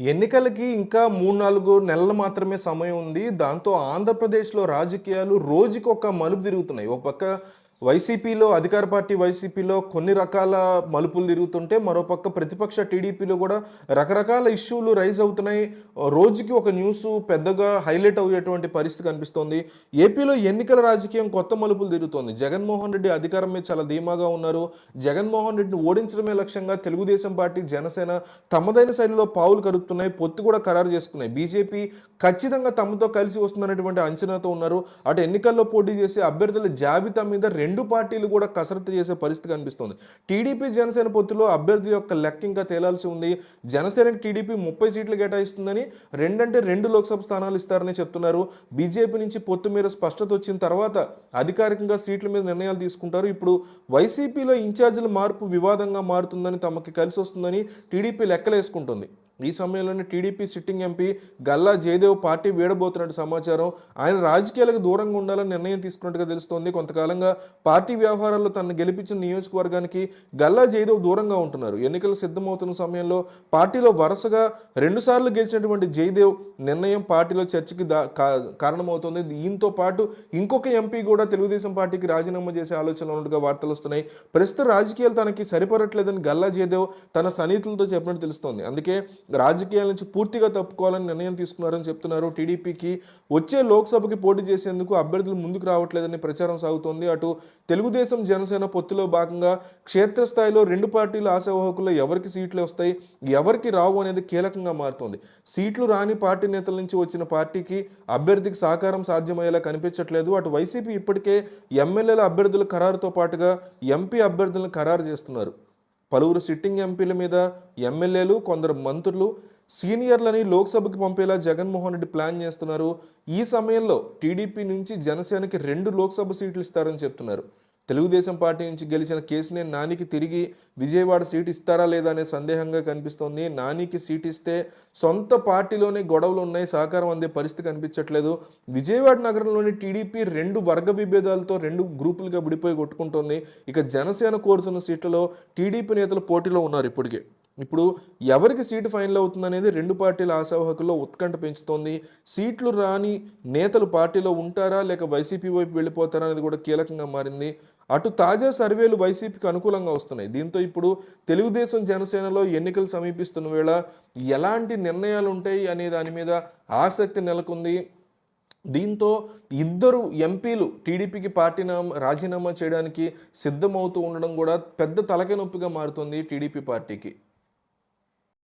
ఎన్నికలకి ఇంకా మూడు నాలుగు నెలలు మాత్రమే సమయం ఉంది. దాంతో ఆంధ్రప్రదేశ్లో రాజకీయాలు రోజుకి ఒక మలుపు తిరుగుతున్నాయి. ఒక పక్క వైసీపీలో అధికార పార్టీ వైసీపీలో కొన్ని రకాల మలుపులు తిరుగుతుంటే మరోపక్క ప్రతిపక్ష టీడీపీలో కూడా రకరకాల ఇష్యూలు రైజ్ అవుతున్నాయి. రోజుకి ఒక న్యూస్ పెద్దగా హైలైట్ అయ్యేటువంటి పరిస్థితి కనిపిస్తోంది. ఏపీలో ఎన్నికల రాజకీయం కొత్త మలుపులు తిరుగుతోంది. జగన్మోహన్ రెడ్డి అధికారం మీద చాలా ధీమాగా ఉన్నారు. జగన్మోహన్ రెడ్డిని ఓడించడమే లక్ష్యంగా తెలుగుదేశం పార్టీ జనసేన తమదైన శైలిలో పావులు కరుపుతున్నాయి పొత్తు కూడా ఖరారు చేసుకున్నాయి. బీజేపీ ఖచ్చితంగా తమతో కలిసి వస్తుందనేటువంటి అంచనాతో ఉన్నారు. అటు ఎన్నికల్లో పోటీ చేసే అభ్యర్థుల జాబితా మీద రెండు రెండు పార్టీలు కూడా కసరత్తు చేసే పరిస్థితి కనిపిస్తోంది. టీడీపీ జనసేన పొత్తులో అభ్యర్థి యొక్క లెక్క ఇంకా తేలాల్సి ఉంది. జనసేనకి టీడీపీ ముప్పై సీట్లు కేటాయిస్తుందని రెండంటే రెండు లోక్సభ స్థానాలు ఇస్తారని చెప్తున్నారు. బీజేపీ నుంచి పొత్తు మీద స్పష్టత వచ్చిన తర్వాత అధికారికంగా సీట్ల మీద నిర్ణయాలు తీసుకుంటారు. ఇప్పుడు వైసీపీలో ఇన్ఛార్జీల మార్పు వివాదంగా మారుతుందని తమకి కలిసి వస్తుందని టీడీపీ లెక్కలేసుకుంటుంది. ఈ సమయంలోనే TDP sitting MP Galla Jayadev party వీడబోతున్నట్టు సమాచారం. ఆయన రాజకీయాలకు దూరంగా ఉండాలని నిర్ణయం తీసుకున్నట్టుగా తెలుస్తోంది. కొంతకాలంగా పార్టీ వ్యవహారాల్లో తనను గెలిపించిన నియోజకవర్గానికి గల్లా జయదేవ్ దూరంగా ఉంటున్నారు. ఎన్నికలు సిద్ధమవుతున్న సమయంలో పార్టీలో వరుసగా రెండుసార్లు గెలిచినటువంటి జయదేవ్ నిర్ణయం పార్టీలో చర్చకి దా కా- కారణమవుతోంది. దీంతో పాటు ఇంకొక ఎంపీ కూడా తెలుగుదేశం పార్టీకి రాజీనామా చేసే ఆలోచనలు ఉన్నట్టుగా వార్తలు వస్తున్నాయి. ప్రస్తుత రాజకీయాలు తనకి సరిపడట్లేదని గల్లా జయదేవ్ తన సన్నిహితులతో చెప్పినట్టు తెలుస్తోంది. అందుకే రాజకీయాల నుంచి పూర్తిగా తప్పుకోవాలని నిర్ణయం తీసుకున్నారని చెప్తున్నారు. టీడీపీకి వచ్చే లోక్సభకి పోటీ చేసేందుకు అభ్యర్థులు ముందుకు రావట్లేదని ప్రచారం సాగుతోంది. అటు తెలుగుదేశం జనసేన పొత్తులో భాగంగా క్షేత్రస్థాయిలో రెండు పార్టీల ఆశావాహకుల్లో ఎవరికి సీట్లు వస్తాయి ఎవరికి రావు అనేది కీలకంగా మారుతోంది. సీట్లు రాని పార్టీ నేతల నుంచి వచ్చిన పార్టీకి అభ్యర్థికి సహకారం సాధ్యమయ్యేలా కనిపించట్లేదు. అటు వైసీపీ ఇప్పటికే ఎమ్మెల్యేల అభ్యర్థుల ఖరారుతో పాటుగా ఎంపీ అభ్యర్థులను ఖరారు చేస్తున్నారు. పలువురు సిట్టింగ్ ఎంపీల మీద ఎమ్మెల్యేలు కొందరు మంత్రులు సీనియర్లని లోక్సభకి పంపేలా జగన్మోహన్ రెడ్డి ప్లాన్ చేస్తున్నారు. ఈ సమయంలో టీడీపీ నుంచి జనసేనకి రెండు లోక్సభ సీట్లు ఇస్తారని చెప్తున్నారు. తెలుగుదేశం పార్టీ నుంచి గెలిచిన కేసీనే నానికి తిరిగి విజయవాడ సీట్ ఇస్తారా లేదా అనే సందేహంగా కనిపిస్తోంది. నానికి సీట్ ఇస్తే సొంత పార్టీలోనే గొడవలు ఉన్నాయి సహకారం అందే పరిస్థితి కనిపించట్లేదు. విజయవాడ నగరంలోని టీడీపీ రెండు వర్గ విభేదాలతో రెండు గ్రూపులుగా విడిపోయి కొట్టుకుంటోంది. ఇక జనసేన కోరుతున్న సీట్లలో టీడీపీ నేతలు పోటీలో ఉన్నారు ఇప్పటికే. ఇప్పుడు ఎవరికి సీటు ఫైనల్ అవుతుందనేది రెండు పార్టీల ఆశావాహకుల్లో ఉత్కంఠ పెంచుతోంది. సీట్లు రాని నేతలు పార్టీలో ఉంటారా? లేక వైసీపీ వైపు వెళ్ళిపోతారా అనేది కూడా కీలకంగా మారింది. అటు తాజా సర్వేలు వైసీపీకి అనుకూలంగా వస్తున్నాయి. దీంతో ఇప్పుడు తెలుగుదేశం జనసేనలో ఎన్నికలు సమీపిస్తున్న వేళ ఎలాంటి నిర్ణయాలు ఉంటాయి అనే దాని మీద ఆసక్తి నెలకొంది. దీంతో ఇద్దరు ఎంపీలు టీడీపీకి పార్టీనా రాజీనామా చేయడానికి సిద్ధమవుతూ ఉండడం కూడా పెద్ద తలకే నొప్పిగా మారుతుంది టీడీపీ పార్టీకి.